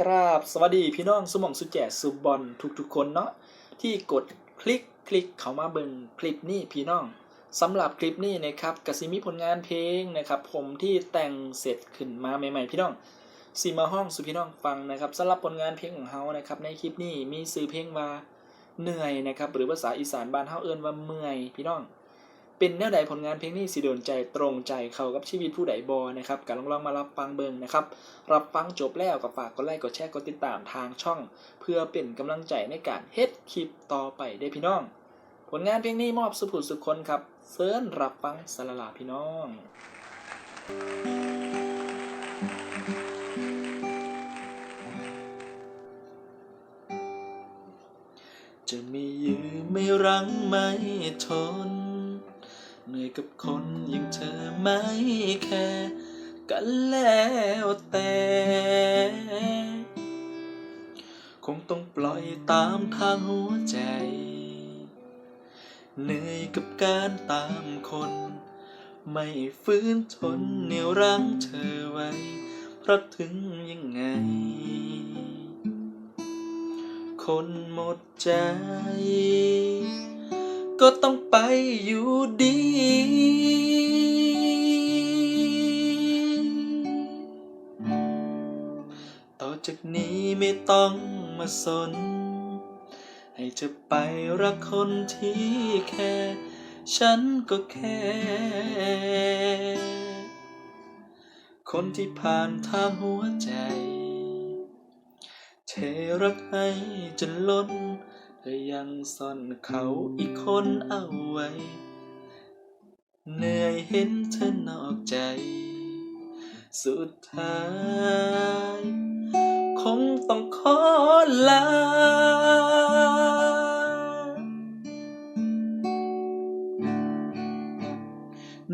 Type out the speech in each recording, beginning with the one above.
กราบสวัสดีพี่น้องสุมองสุแจสุบอลทุกๆคนเนาะที่กดคลิกคลิกเข้ามาเบิ่งคลิปนี้พี่น้องสำหรับคลิปนี้นะครับกสิมีผลงานเพลงนะครับ ผมที่แต่งเสร็จขึ้นมาใหม่ๆ พี่น้องสีมาห้องสุพี่น้องฟังนะครับสำหรับผลงานเพลงของเฮานะครับในคลิปนี้มีซื้อเพลงว่าเหนื่อยนะครับหรือภาษาอีสานบ้านเฮาเอิ้นว่าเมื่อยพี่น้อง เป็นแนวใดผลงานเพลงนี้สิโดนใจตรงใจเขากับชีวิตผู้ใดบอนะครับก็ลองลองมารับฟังเบิงนะครับ รับฟังจบแล้วก็ฝากกดไลค์กดแชร์กดติดตามทางช่อง เพื่อเป็นกำลังใจในการเฮ็ดคลิปต่อไปได้พี่น้อง ผลงานเพลงนี้มอบสุผุสุขคนครับเซิร์นรับฟังสลลาพี่น้อง จะไม่ยื้อไม่รั้งไม่ทน เหนื่อยกับคนอย่างเธอไม่แค่กันแล้วแต่ คงต้องปล่อยตามทางหัวใจ เหนื่อยกับการตามคน ไม่ฟื้นทนเหนี่ยวรั้งเธอไว้ เพราะถึงยังไง คนหมดใจ ก็ต้องไปอยู่ดี ต่อจากนี้ไม่ต้องมาสน ให้จะไปรักคนที่แค่ ฉันก็แค่ คนที่ผ่านทางหัวใจ เทรักให้จนล้น เธอยังซ่อนเขาอีกคนเอาไว้ เหนื่อยเห็นเธอนอกใจ สุดท้าย คงต้องขอลา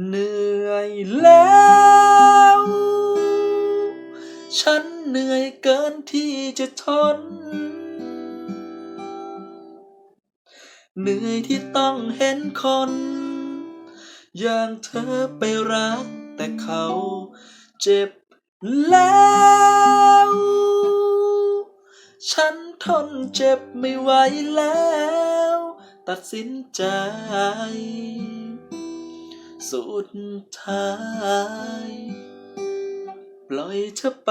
เหนื่อยแล้ว ฉันเหนื่อยเกินที่จะทน เหนื่อยที่ต้องเห็นคน อย่างเธอไปรัก แต่เขาเจ็บแล้ว ฉันทนเจ็บไม่ไหวแล้ว ตัดสินใจ สุดท้าย ปล่อยเธอไป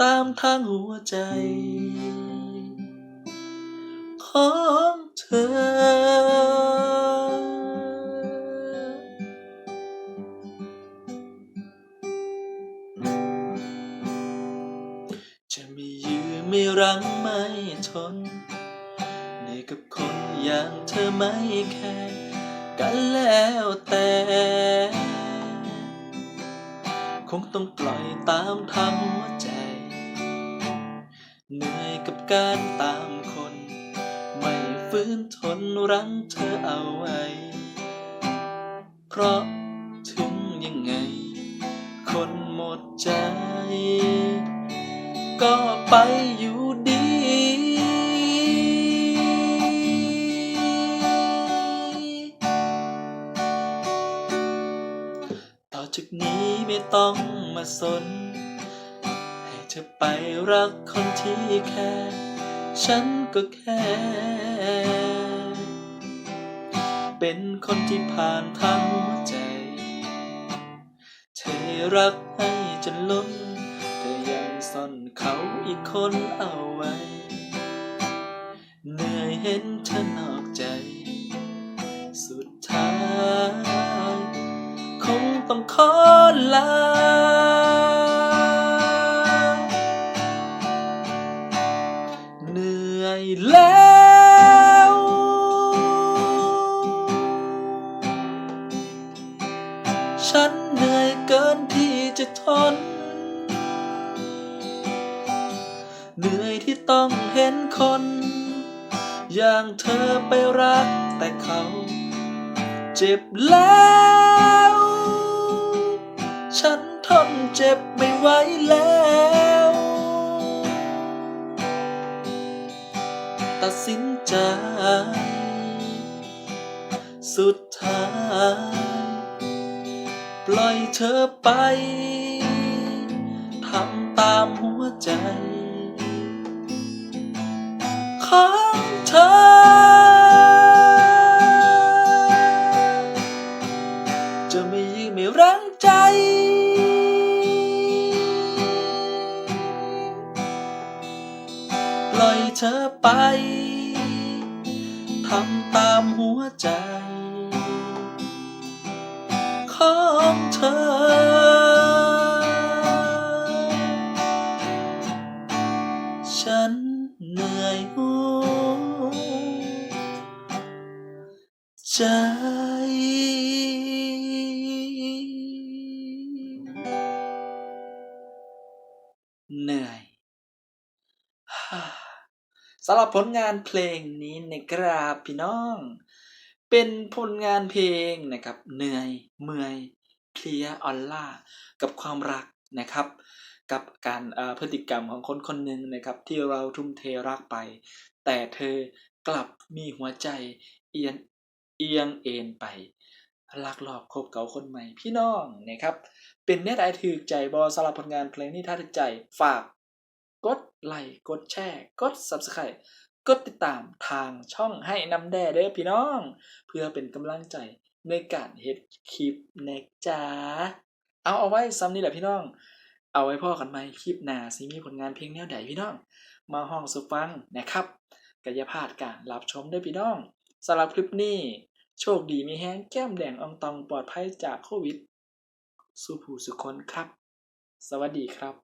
ตามทางหัวใจ ของเธอ จะไม่ยื้อไม่รั้งไม่ทนเหนื่อยกับคนอย่างเธอไม่แค่กันแล้วแต่ คงต้องปล่อยตามทางหัวใจ เหนื่อยกับการตามคน นทนรั้งเธอเอาไว้ เพราะถึงยังไง คนหมดใจ ก็ไปอยู่ดีต่อจากนี้ไม่ต้องมาสน ให้เธอไปรักคนที่แค่ฉันก็แค่ เป็นคนที่ผ่านทางหัวใจ เธอรักให้จนล้นเธอยังซ่อนเขาอีกคนเอาไว้ เหนื่อยเห็นเธอนอกใจ สุดท้าย คงต้องขอลา ที่จะทน เหนื่อยที่ต้องเห็นคน อย่างเธอไปรักแต่เขาเจ็บแล้ว ฉันทนเจ็บไม่ไหวแล้ว ตัดสินใจ สุดท้าย ล่อยเธอไป ทำตามหัวใจ ของเธอ จะไม่ยิ่งไม่รังใจ ปล่อยเธอไป ทำตามหัวใจ ของเธอ ฉันเหนื่อยหัวใจเหนื่อยสำหรับผลงานเพลงนี้นะครับพี่น้อง เป็นผลงานเพลงนะครับเหนื่อยเมื่อยเพลียออนล้ากับความรักนะครับ กับการพฤติกรรมของคนคนหนึ่งนะครับ ที่เราทุ่มเทรักไป แต่เธอกลับมีหัวใจเอียนเอียงเอ็นไปลักลอบคบเก่าคนใหม่พี่น้องนะครับ เป็นเนตไอถือใจบอสำหรับผลงานเพลงนี้ถ้าถึกใจฝากกดไลค์กดแชร์ กด Subscribe กดติดตามทางช่องให้นำแด่เด้อพี่น้อง เพื่อเป็นกำลังใจในการเฮ็ดคลิปนะจ๊ะเอาเอาไว้ซ้ำนี่แหละพี่น้อง เอาไว้พ่อกันไหมคลิปหน้าสิมีผลงานเพลงแนวใดพี่น้อง มาห้องสุฟังนะครับกายภาพการรับชมด้วยพี่น้องสำหรับคลิปนี้ โชคดีมีแห้งแก้มแดงอองตองปลอดภัยจากโควิด สู้ผู้สุคนครับ สวัสดีครับ